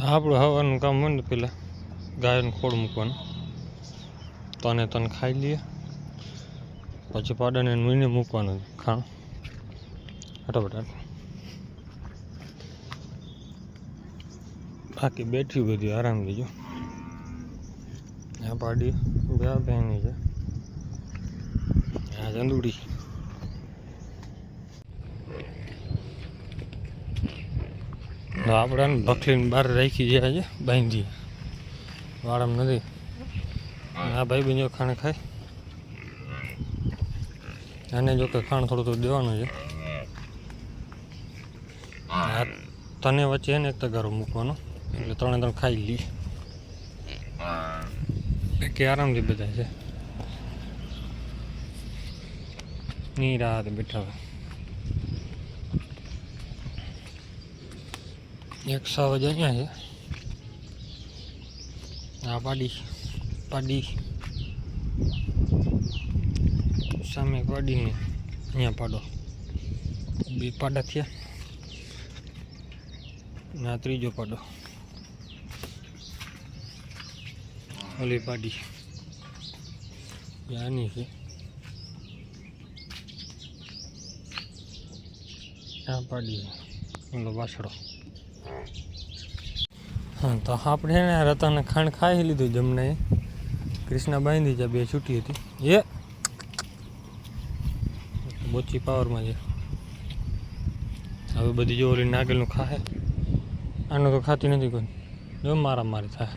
આપણું હવાનું કામ હોય ને પેલા ગાયનું ખોળ મૂકવાનું. તને તને ખાઈ લઈએ. પછી પાડાને મીને મૂકવાનું ખાણ. ફટાફટ બાકી બેઠી બધી આરામ લેજો આ પાડી, બે બહેની છે. આ ચંદુડી તો આપણે ભખલીને બહાર રાખી જાય છે બાંધી વાળામ નથી. આ ભાઈ બીજો ખાણ ખાય. એને જો કે ખાણ થોડું થોડું દેવાનું છે. આ તને વચ્ચે એને એક તગારો મૂકવાનો. એટલે ત્રણે ત્રણ ખાઈ લઈએ કે આરામથી બધા છે. ની રાહત બેઠા હોય. એક સાવજ અહીંયા છે. આ પાડી પાડી. સામે પાડીને અહીંયા પાડો. બે પાડા થયા. ને આ ત્રીજો પાડો. ઓલી પાડી. આની છે. આ પાડી. ઓલો વાસડો તો આપણે એને રતાને ખાંડ ખાઈ લીધું જમને કૃષ્ણ બાંધી છે બે છૂટી હતી. એ! બોચી પાવરમાં છે. હવે બધી જો ઓલી નાગેલનું ખાય આનું તો ખાતી નથી કોઈ. જો મારા મારી થાય.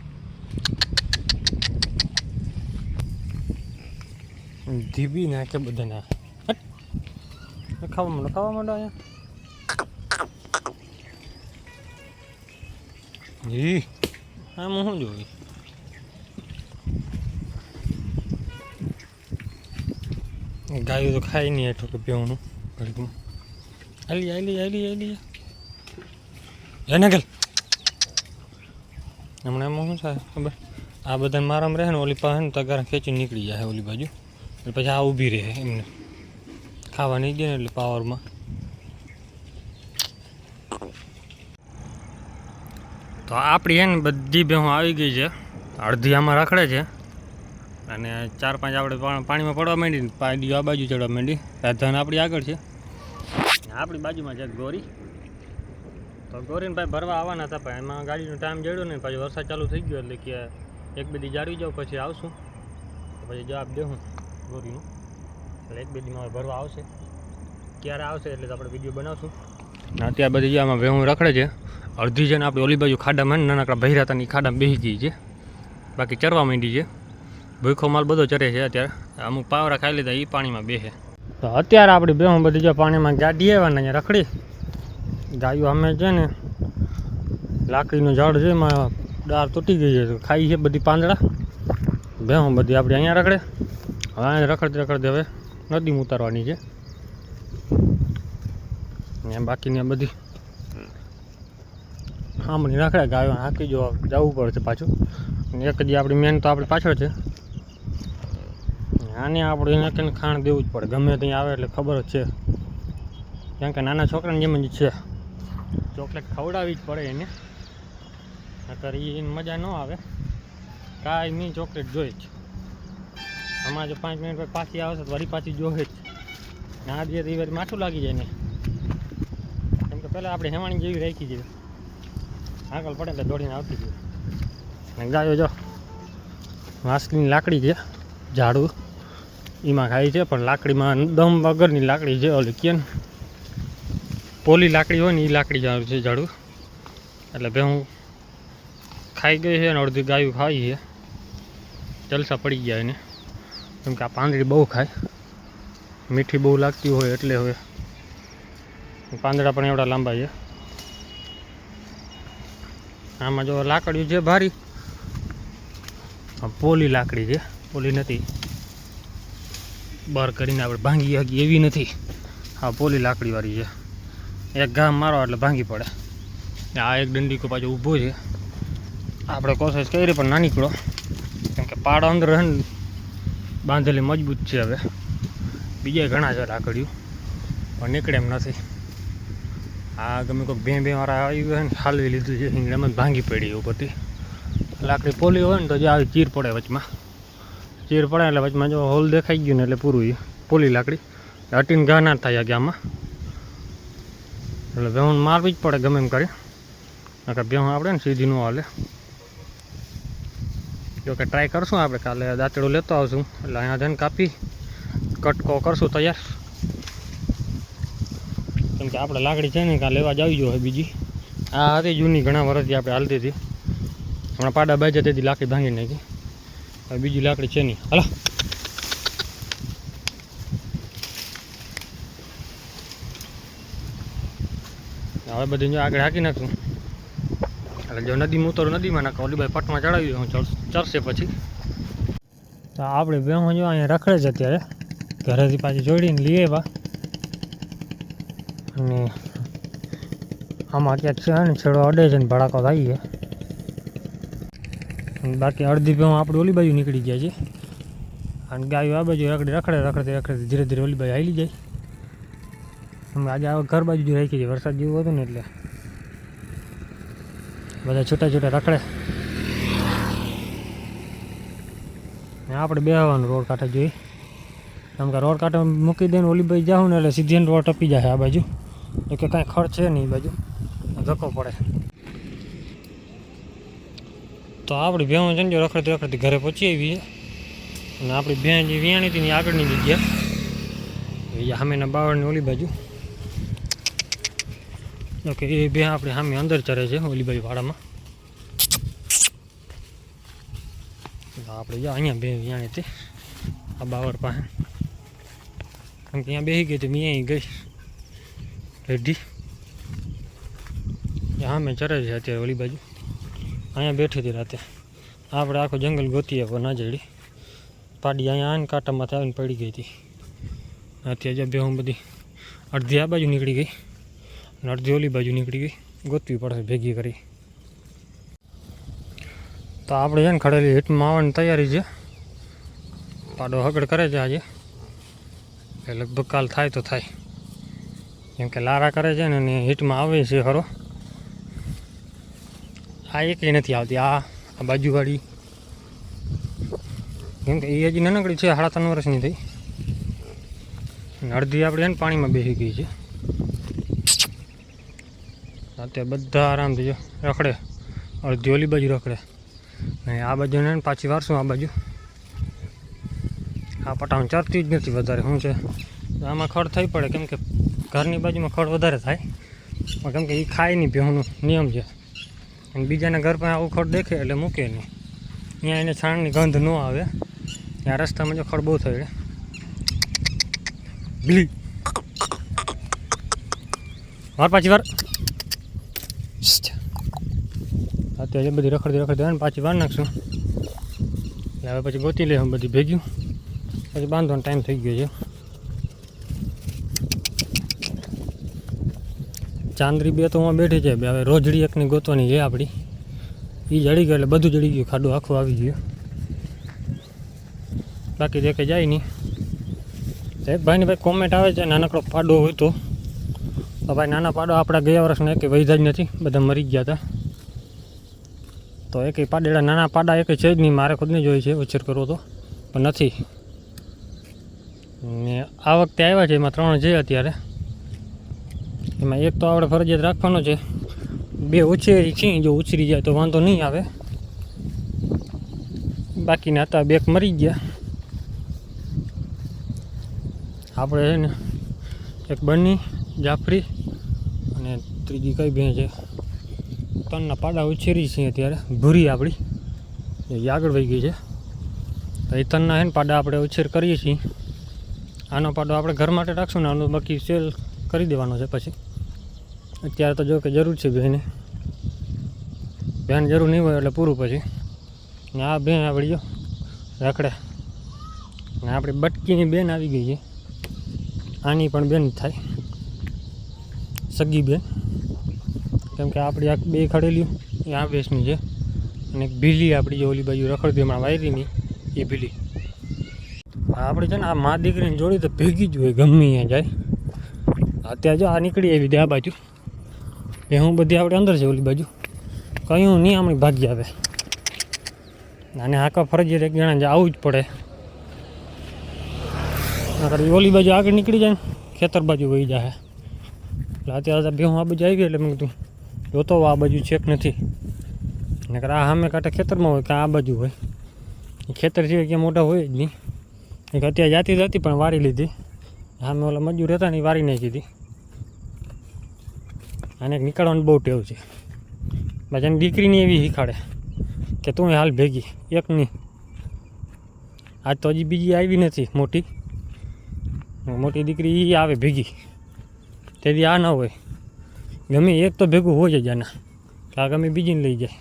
ધીબી નાખે બધાને. ખાવા માંડો ખાવા માંડો અહીંયા? જી હું શું જોઈ ગાયું તો ખાઈ નહીં હેઠું કે પીવાનું ઘડીકમાં આલી આલી આલી આલી. એને ગલ. હમણાં એમાં શું થાય ખબર? આ બધા મારામાં રહે ને ઓલી પાસે ને તગાર ખેંચી નીકળી જાય ઓલી બાજુ. એટલે પછી આ ઊભી રહે એમને. ખાવા નહીં દે ને એટલે પાવરમાં તો આપણી હે ને બધી ભેહું આવી ગઈ છે. અડધી આમાં રખડે છે. અને ચાર પાંચ આપણે પાણીમાં પડવા માંડી પાડી આ બાજુ ચડવા માંડી. રાજધાન આપણી આગળ છે. આપણી બાજુમાં છે ગોરી. તો ગોરીને ભાઈ ભરવા આવવાના હતા પણ એમાં ગાડીનો ટાઈમ જડ્યો ને પછી વરસાદ ચાલુ થઈ ગયો એટલે કે એક બે દી જાળવી જાઉં, પછી આવશું. પછી જવાબ દેવું ગોરીનું. એટલે એક બે દીમાં ભરવા આવશે. ક્યારે આવશે એટલે આપણે વીડિયો બનાવશું. અત્યારે બધી જે આમાં વેહું રખડે છે, અડધી ને આપણે ઓલી બાજુ ખાડામાં નાનકડા ભૈરાતાની ખાડામાં બેસી ગઈ છે. બાકી ચરવા માંડી છે. ભૂખો માલ બધો ચરે છે અત્યારે. અમુક પાવરા ખાઈ લીધા એ પાણીમાં બેસે. તો અત્યારે આપણી બેહું બધી જો પાણીમાં ગાડી આવ્યા ને અહીંયા રખડી. ગાયો અમે છે ને, લાકડીનું ઝાડ છે એમાં ડાળ તૂટી ગઈ છે ખાઈ છે બધી પાંદડા. બેહું બધી આપણી અહીંયા રખડે. હવે રખડતી રખડતી હવે નદીમાં ઉતારવાની છે. ને બાકીની આ બધી આમની રખડે ગાયો હાકી જો જવું પડશે પાછું. એક જ આપણી મેન તો આપણી પાછળ છે. આને આપણે એને કંઈ ખાણ દેવું જ પડે. ગમે ત્યાં આવે એટલે ખબર જ છે. કેમ કે નાના છોકરાને જેમ જ છે. ચોકલેટ ખવડાવવી જ પડે એને. નકર એને મજા ન આવે. કાંઈ ચોકલેટ જોઈએ જ. આમાં જો પાંચ મિનિટ પછી પાછી આવશે તો વળી પાછી જોવે જ. ના દે તો એ વાર માઠું લાગી જાય ને. પહેલાં આપણે હેવાણી જેવી રાખી છે. આગળ પડે એટલે દોડીને આવતી હતી ગાયો જો વાંસની લાકડી છે, ઝાડું. એમાં ખાય છે, પણ લાકડીમાં દમ વગરની લાકડી છે, ઓલી કે પોલી લાકડી હોય ને એ લાકડી ઝાડું છે ઝાડું. એટલે બે હું ખાઈ ગઈ છે અને અડધી ગાયું ખાઈ છે. જલસા પડી ગયા એને. કેમ કે આ પાંદડી બહુ ખાય. મીઠી બહુ લાગતી હોય એટલે હવે પાંદડા પણ એવડા લાંબા છે. આમાં જો લાકડીઓ છે ભારી. પોલી લાકડી છે. પોલી નથી. બહાર કરીને આપણે ભાંગી હકી એવી નથી. આ પોલી લાકડીવાળી છે. એક ગામ મારો એટલે ભાંગી પડે. આ એક દંડીકો પાછો ઊભો છે. આપણે કોશિશ કરી, પણ ના નીકળો. કેમ કે પાડો અંદર બાંધેલી મજબૂત છે હવે. બીજા ઘણા છે લાકડીઓ. પણ નીકળે એમ નથી. આ ગમે કોઈક બે બે વાળા આવી ગયો ને, હાલવી લીધું છે હિંગડામાં ભાંગી પડી ઉપરથી લાકડી પોલી હોય ને તો જે આવી ચીર પડે વચમાં. ચીર પડે એટલે વચમાં જો હોલ દેખાઈ ગયું ને એટલે પૂરું પોલી લાકડી. હટીને ઘા ના થાય કે આમાં. એટલે બેહું મારવી જ પડે ગમે એમ કરી. નકર બેહું આપણે ને સીધી ન હાલે. જોકે ટ્રાય કરશું આપણે કાલે દાંતડું લેતો આવશું. એટલે અહીંયા જઈને કાપી, કટકો કરશું તૈયાર. કેમ કે આપણે લાકડી છે ને, કાં લેવા જ આવી હોય બીજી. આ હતી જૂની ઘણા વર્ષથી આપણે હાલતી હતી. હમણાં પાડા બાજે તેથી લાકડી ભાંગી નાખી. હવે બીજી લાકડી છે નહીં. હલો. હવે બધી જો આગળ હાકી નાખશું. એટલે જો નદી ઉતરો, નદીમાં નાખો. ઓલી ભાઈ પટમાં ચડાવી ચડ- ચડશે પછી. તો આપણે બે જો અહીંયા રખડે છે અત્યારે. ઘરેથી પાછી જોડીને લઈ આવ્યા. અને આમાં અત્યારે છે ને છેડો અડે છે ને ભડાકો થાય છે. બાકી અડધી ભેં આપણે ઓલી બાજુ નીકળી ગયા છે. અને ગાયો આ બાજુ રખડે રખડે રખડે રખડે, ધીરે ધીરે ઓલી બાજુ હાલી જાય. અમે આજે આ ઘર બાજુ રાખી છે, વરસાદ જેવું હતું ને એટલે. બધા છૂટા છૂટા રખડે. આપણે બેહવાનું રોડ કાંઠે જોઈએ. કેમ કે રોડ કાંઠે મૂકી દઈને ઓલી બાજુ જાઉં ને એટલે સીધી રોડ ટપી જાય આ બાજુ. તો કે કાંઈ ખર્ચ છે નહીં એ બાજુ. ધક્કો પડે. તો આપણી બહેન છે રખડતી રખડતી ઘરે પહોંચી આવી છે. અને આપણી બહેન જે વિયાણી હતી આગળની જગ્યા. એ સામેના બાવળની ઓલી બાજુ. ઓકે એ બે આપણે સામે અંદર ચરે છે, ઓલી બાજુ વાડામાં. આપણે જો અહીંયા બે વિયાણી હતી, આ બાવળ પાસે. કેમ કે અહીંયા બેસી ગઈ હતી મેં અહીં ગઈ. રેડી. હા, મેં ચરે છે અત્યારે ઓલી બાજુ. અહીંયા બેઠી હતી રાતે. આપણે આખું જંગલ ગોતીએ પણ ના જડી પાડી અહીંયા આને કાંટામાં આવીને પડી ગઈ હતી. અત્યારે જે બે હું બધી અડધી આ બાજુ નીકળી ગઈ અને અડધી ઓલી બાજુ નીકળી ગઈ. ગોતવી પડશે ભેગી કરી. તો આપણે છે ને ખડેલી હિટમાં આવવાની તૈયારી છે. પાડો હગડ કરે છે આજે. લગભગ કાલ થાય તો થાય. કેમ કે લારા કરે છે ને હીટમાં આવે છે ખરો આ એકેય નથી આવતી, આ આ બાજુવાળી. કેમ કે એ હજી નાનકડી છે, સાડા ત્રણ વર્ષની થઈ. અડધી આપણે એને પાણીમાં બેસી ગઈ છે. અત્યારે બધા આરામથી જો રખડે, અડધી ઓલી બાજુ રખડે. અને આ બાજુ ને પાછી વારશું આ બાજુ. આ પટામાં ચરતી જ નથી વધારે, શું છે? આમાં ખડ થઈ પડે, કેમ કે ઘરની બાજુમાં ખડ વધારે થાય. પણ કેમ કે એ ખાય નહીં ભેહુંનો નિયમ છે. અને બીજાના ઘર પાસે આવું ખડ દેખે એટલે મૂકે નહીં. ત્યાં એને છાણની ગંધ ન આવે. ત્યાં રસ્તામાં જો ખડ બહુ થાય બિલી વાર પાછી વાર. અત્યારે બધી રખડતી રખડતી ને પાછી વાર નાખશું. એટલે હવે પછી ગોતી લઈએ, બધી ભેગ્યું. પછી બાંધવાનો ટાઈમ થઈ ગયો છે. ચાંદરી બે તો હું બેઠી છે. હવે રોજડી એકની ગોતવાની છે આપણી. એ જડી ગયું એટલે બધું જડી ગયું. ખાડું આખું આવી ગયું. બાકી જે કંઈ જાય નહીં. એક ભાઈને ભાઈ કોમેન્ટ આવે છે, નાનકડો પાડો હોય તો. ભાઈ, નાના પાડો આપણા ગયા વર્ષના એકે વૈધા જ નથી. બધા મરી ગયા હતા. તો એકે પાડેડા નાના પાડા એકે છે જ નહીં. મારે ખુદને જોઈએ છે, ઉછેર કરવો તો. પણ નથી. ને આ વખતે આવ્યા છે એમાં ત્રણ છે અત્યારે. એમાં એક તો આપણે ફરજિયાત રાખવાનો છે. બે ઉછેરી છે, જો ઉછરી જાય તો વાંધો નહીં આવે. બાકીના હતા, બેક મરી ગયા. આપણે છે ને, એક બની, જાફરી અને ત્રીજી કઈ બે છે. ત્રણના પાડા ઉછેરી છીએ અત્યારે, ભૂરી આપણી. એ આગળ વહી ગઈ છે. તો એ ત્રણના છે ને પાડા આપણે ઉછેર કરીએ છીએ. આનો પાડો આપણે ઘર માટે રાખશું ને આનો બાકી સેલ કરી દેવાનો છે પછી. અત્યારે તો જો કે જરૂર છે બેને. બેન જરૂર નહીં હોય એટલે પૂરું પછી. ને આ બેન આપણી જો, રખડે. ને આપણી બટકીની બેન આવી ગઈ છે. આની પણ બેન થાય. સગી બેન. કેમ કે આપણી આ બે ખડેલી, એ આ બેસની છે. અને ભીલી આપણી જે ઓલી બાજુ રખડતી હમણાં વાયરીની એ ભીલી. આપણે છે ને, આ મા દીકરીની જોડી તો ભેગી જ હોય, ગમે ત્યાં જાય. અત્યારે જો આ નીકળી આવી આ બાજુ. ભેહું બધી આપણે અંદર છે ઓલી બાજુ. કયું નહીં, આમણી ભાગી આવે. અને આખા ફરજિયાત એક જણા જે આવવું જ પડે. ઓલી બાજુ આગળ નીકળી જાય ને, ખેતર બાજુ વહી જાય એટલે અત્યારે ભેહું આ બાજુ આવી ગયો એટલે મેં કીધું, જોતો આ બાજુ ચેક નથી. નકર આ સામે કાંઠે ખેતરમાં હોય કે આ બાજુ હોય. ખેતર સિવાય ક્યાં મોટા હોય જ નહીં. એક અત્યારે જાતી જ હતી પણ વારી લીધી. સામે ઓલા મજૂર હતા ને એ વારી નાખી હતી એક નીકળવાની બહુ ટેવ છે. એની દીકરીની એવી શીખાડે કે તું હાલ ભેગી, એક નહીં. આજ તો હજી બીજી આવી નથી, મોટી. મોટી દીકરી એ આવે ભેગી. તેથી આ ના હોય. ગમે એક તો ભેગું હોય જ આના, કે આ ગમે બીજીને લઈ જાય.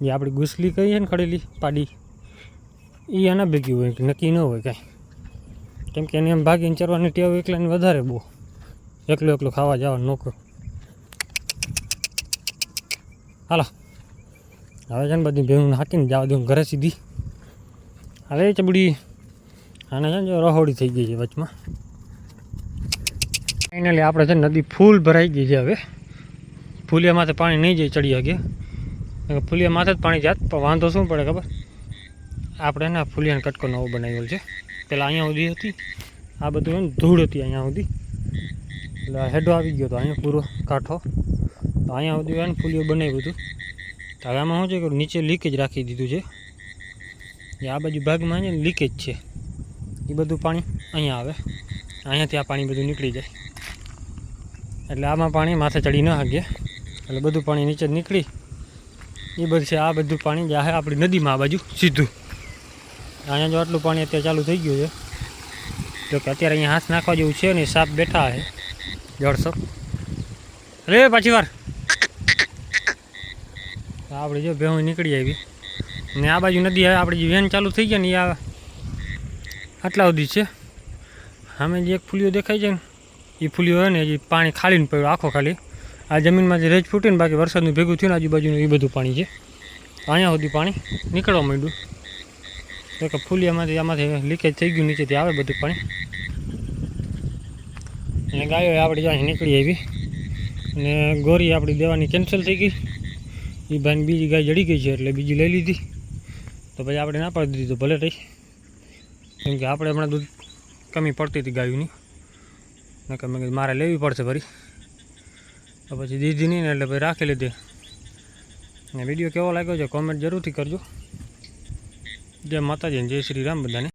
જે આપણી ગુસલી કહીએ ને ખડેલી, પાડી એ આના ભેગી હોય નક્કી ન હોય કાંઈ. કેમ કે એને એમ ભાગીને ચરવાની ટેવ એકલાની વધારે બહુ. એકલું એકલું ખાવા જવાનું નોકરો હાલો. હવે છે ને બધી ભેહું હાકીને જવા દઉં, ઘરે સીધી. હવે ચબડી, આને છે ને રહોડી થઈ ગઈ છે વચમાં. ફાઇનલી આપણે છે નદી ફૂલ ભરાઈ ગઈ છે હવે. ફૂલિયા માથે પાણી નહીં જાય ચડી શકે ફૂલિયા માથે જ પાણી જાત, પણ વાંધો શું પડે ખબર? આપણે ને ફૂલિયાનો કટકો નવો બનાવેલો છે. પેલા અહીંયા સુધી હતી. આ બધું ધૂળ હતી અહીંયા સુધી. એટલે હેડો આવી ગયો હતો અહીંયા પૂરો કાંઠો. તો અહીંયા સુધી એને ફૂલિયો બનાવ્યું હતું. તો હવે આમાં શું છે કે નીચે લીકેજ રાખી દીધું છે. જે આ બાજુ ભાગમાં છે લીકેજ છે. એ બધું પાણી અહીંયા આવે. અહીંયાથી આ પાણી બધું નીકળી જાય. એટલે આમાં પાણી માથે ચડી ન શકીએ એટલે બધું પાણી નીચે નીકળી. એ બધું છે, આ બધું પાણી જે જાહે આપણી નદીમાં આ બાજુ સીધું. અહીંયા જો આટલું પાણી અત્યારે ચાલુ થઈ ગયું છે. જો કે અત્યારે અહીંયા હાથ નાખવા જેવું છે ને, સાપ બેઠા છે. જળસો અરે પાછી વાર. આપણે જો ભેહું નીકળી આવી. ને આ બાજુ નદી આવે આપણી જે વેન ચાલુ થઈ ગયા ને એ આટલા સુધી છે. સામે જે એક ફૂલીઓ દેખાય છે ને, એ ફૂલીઓ હોય ને એ પાણી ખાલીને પડ્યું આખો ખાલી. આ જમીનમાં જે રેજ ફૂટીને બાકી વરસાદનું ભેગું થયું ને આજુબાજુનું એ બધું પાણી છે. અહીંયા સુધી પાણી નીકળવા માંડ્યું. તો કે ફૂલિયામાંથી આમાંથી લીકેજ થઈ ગયું, નીચેથી આવે બધું પાણી. અને ગાયો આપણે જ્યાં નીકળી આવી. ને ગોરી આપણી દેવાની કેન્સલ થઈ ગઈ. એ ભાઈને બીજી ગાય જડી ગઈ છે એટલે બીજી લઈ લીધી. તો પછી આપણે ના પાડી દીધી તો ભલે રહી. કેમ કે આપણે હમણાં દૂધ કમી પડતી હતી ગાયોની. નકર મેં કીધું મારે લેવી પડશે ફરી તો પછી દીધી નહીં ને એટલે પછી રાખી લીધી. અને વીડિયો કેવો લાગ્યો છે કોમેન્ટ જરૂરથી કરજો. જય માતાજી જય શ્રી રામ બધાને.